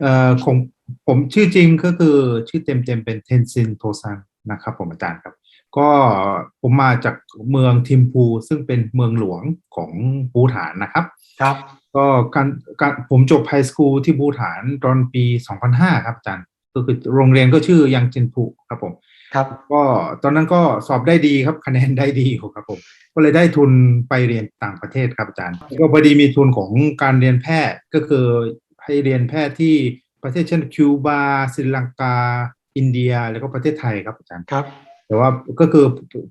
เอ่อของผมชื่อจริงก็คือชื่อเต็มๆเป็นเทนซินโทซังนะครับผมอาจารย์ครับ ก็ผมมาจากเมืองทิมพูซึ่งเป็นเมืองหลวงของภูฐานนะครับ ครับ ก็การการผมจบไฮสคูลที่ภูฐานตอนปี 2005 ครับอาจารย์ก็คือโรงเรียนก็ชื่อยังจินพูครับผมครับก็ตอนนั้นก็สอบได้ดีครับคะแนนได้ดีครับผม ก็เลยได้ทุนไปเรียนต่างประเทศครับอาจารย์ ก็พอดีมีทุนของการเรียนแพทย์ก็คือ ให้เรียนแพทย์ที่ประเทศเช่นคิวบาศรีลังกา อินเดีย แล้วก็ประเทศไทยครับอาจารย์ครับ แต่ว่าก็คือ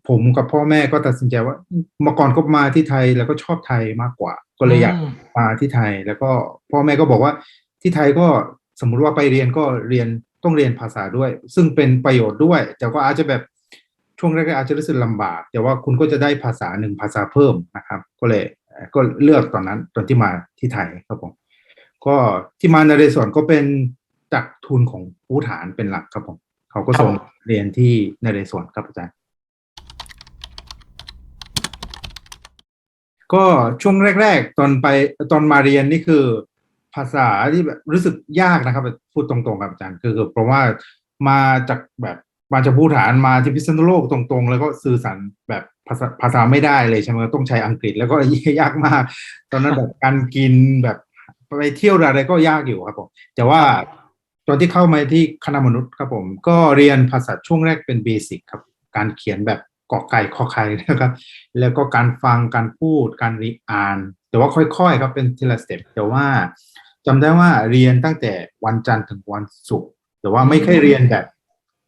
ผมกับพ่อแม่ก็ตัดสินใจว่าเมื่อก่อนก็มาที่ไทยแล้วก็ชอบไทยมากกว่า ก็เลยอยากอืมมาที่ไทย แล้วก็พ่อแม่ก็บอกว่าที่ไทยก็สมมุติว่าไปเรียนก็เรียนต้องเรียนภาษาด้วย ซึ่งเป็นประโยชน์ด้วย แต่ก็อาจจะแบบช่วงแรกๆอาจจะรู้สึกลำบาก แต่ว่าคุณก็จะได้ภาษาหนึ่งภาษาเพิ่มนะครับ ก็เลยเอ่อก็เลือกตอนนั้นตอนที่มาที่ไทยครับผม ก็ที่มาในเรศวรก็เป็นจากทุนของผู้ฐานเป็นหลักครับผมเขาก็ส่งเรียนที่นเรศวรครับอาจารย์ ก็ช่วงแรก ๆ ตอนไปตอนมาเรียนนี่คือภาษาที่แบบรู้สึกยากนะครับ พูดตรงๆครับอาจารย์คือคือเพราะว่ามาจากแบบมาจากผู้ฐานมาที่พิษณุโลกตรงๆ แล้วก็สื่อสารแบบภาษาภาษาไม่ได้เลยใช่ไหมต้องใช้อังกฤษแล้วก็ยากมาก ตอนนั้นแบบการกินแบบ ไปเที่ยวอะไรก็ยากอยู่ครับผมแต่ว่าตอนที่เข้ามาที่คณะมนุษย์ครับผม ก็เรียนภาษาช่วงแรกเป็นเบสิกครับ การเขียนแบบกอไก่ขอไข่นะครับ แล้วก็การฟังการพูดการรีอ่าน แต่ว่าค่อยๆครับเป็นทีละสเต็ปแต่ว่าจำได้ว่าเรียนตั้งแต่วันจันทร์ถึงวันศุกร์แต่ว่าไม่เคยเรียนแบบ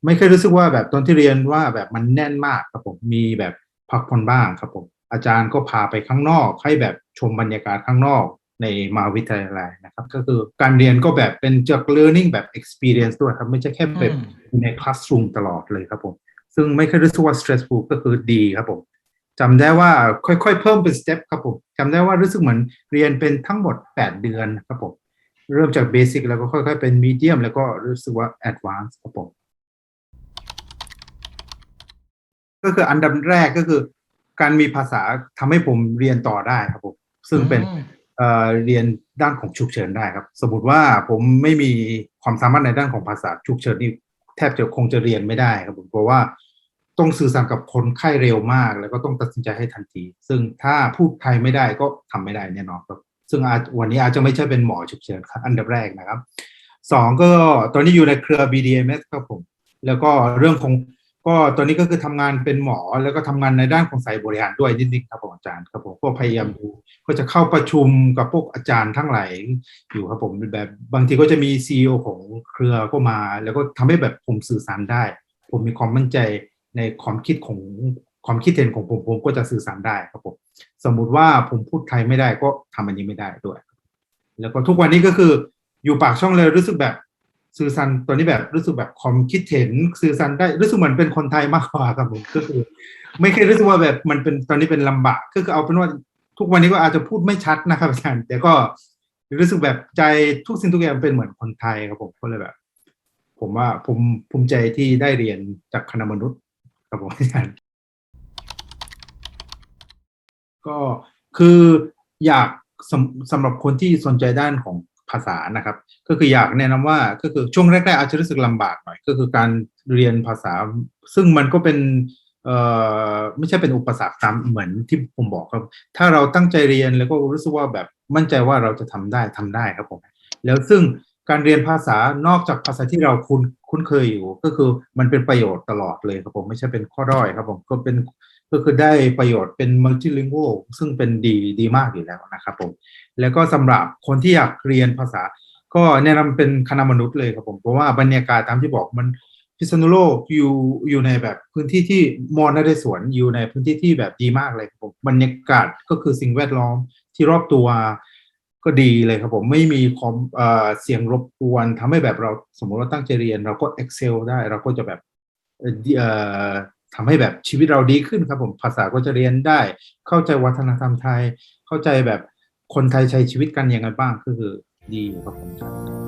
ไม่เคยรู้สึกว่าแบบตอนที่เรียนว่าแบบมันแน่นมากครับผมมีแบบพักผ่อนบ้างครับผมอาจารย์ก็พาไปข้างนอกให้แบบชมบรรยากาศข้างนอก ในมหาวิทยาลัยนะครับ ก็คือการเรียนก็แบบเป็นจาก learning แบบ experience ด้วยครับ ไม่ใช่แค่แบบอืมอยู่ใน classroom ตลอดเลยครับผม ซึ่งไม่เคยรู้สึกว่า stressful ก็คือดีครับผมจำได้ว่าค่อยๆ เพิ่มเป็น step ครับผมจำได้ว่ารู้สึกเหมือนเรียนเป็นทั้งหมด 8 เดือนครับผมเริ่มจาก basic แล้วก็ค่อยๆ เป็น medium แล้วก็รู้สึกว่า advanced ครับผมก็คืออันดับแรกก็คือ การมีภาษาทำให้ผมเรียนต่อได้ครับผมซึ่งเป็นอืม เรียนด้านของฉุกเฉินได้ครับ สมมติว่าผมไม่มีความสามารถในด้านของภาษาฉุกเฉินนี่แทบจะคงจะเรียนไม่ได้ครับผมเพราะว่าต้องสื่อสารกับคนไข้เร็วมาก แล้วก็ต้องตัดสินใจให้ทันที ซึ่งถ้าพูดไทยไม่ได้ก็ทำไม่ได้แน่นอนครับ ซึ่งวันนี้อาจจะไม่ใช่เป็นหมอฉุกเฉินครับอันดับแรกนะครับสองก็ตอนนี้อยู่ในเครือ BDMS ครับผม แล้วก็เรื่องของ ก็ตอนนี้ก็คือทำงานเป็นหมอแล้วก็ทำงานในด้านของสายบริหารด้วยนิดนึงครับผมอาจารย์ครับผมก็พยายามดูก็จะเข้าประชุมกับพวกอาจารย์ทั้งหลายอยู่ครับผมแบบบางทีก็จะมีซีอของเครือก็มา แล้วก็ทำให้แบบผมสื่อสารได้ ผมมีความมั่นใจในความคิดของความคิดเห็นของผมผมก็จะสื่อสารได้ครับผมสมมุติว่าผมพูดไทยไม่ได้ก็ทำอันนี้ไม่ได้ด้วย แล้วก็ทุกวันนี้ก็คืออยู่ปากช่องเลยรู้สึกแบบ สื่อสารตัวนี้แบบรู้สึกแบบความคิดเห็นสื่อสารได้รู้สึกเหมือนเป็นคนไทยมากกว่าครับผมก็คือ ไม่เคยรู้สึกว่าแบบมันเป็นตอนนี้เป็นลำบากก็คือเอาเป็นว่าทุกวันนี้ก็อาจจะพูดไม่ชัดนะครับอาจารย์แต่ก็รู้สึกแบบใจทุกสิ่งทุกอย่างเป็นเหมือนคนไทยครับผมก็เลยแบบ ผมว่าผมภูมิใจที่ได้เรียนจากคณะมนุษย์ครับผมอาจารย์ก็คืออยากสำสำหรับคนที่สนใจด้านของ ภาษานะครับ ก็คืออยากแนะนำว่าก็คือช่วงแรกๆอาจจะรู้สึกลำบากหน่อยก็คือการเรียนภาษา ซึ่งมันก็เป็นเอ่อไม่ใช่เป็นอุปสรรคตามเหมือนที่ผมบอกครับ ถ้าเราตั้งใจเรียนแล้วก็รู้สึกว่าแบบมั่นใจว่าเราจะทำได้ทำได้ครับผมแล้วซึ่งการเรียนภาษานอกจากภาษาที่เราคุ้นคุ้นเคยอยู่ ก็คือมันเป็นประโยชน์ตลอดเลยครับผมไม่ใช่เป็นข้อด้อยครับผมก็เป็น ก็คือได้ประโยชน์เป็น multilingual ซึ่งเป็นดีดีมากอยู่แล้วนะครับผม แล้วก็สำหรับคนที่อยากเรียนภาษา ก็แนะนำเป็นคณะมนุษย์เลยครับผม เพราะว่าบรรยากาศตามที่บอกมันพิษณุโลกอยู่อยู่ในแบบพื้นที่ที่มอนเรศวรอยู่ในพื้นที่ที่แบบดีมากเลยครับผมบรรยากาศก็คือสิ่งแวดล้อมที่รอบตัวก็ดีเลยครับผมไม่มีความเอ่อเสียงรบกวนทำให้แบบเราสมมติว่าตั้งใจเรียน เราก็ excel ได้เราก็จะแบบเอ่อ ทำให้แบบชีวิตเราดีขึ้นครับผมภาษาก็จะเรียนได้ เข้าใจวัฒนธรรมไทย เข้าใจแบบคนไทยใช้ชีวิตกันยังไงบ้างก็คือดีอยู่ครับผม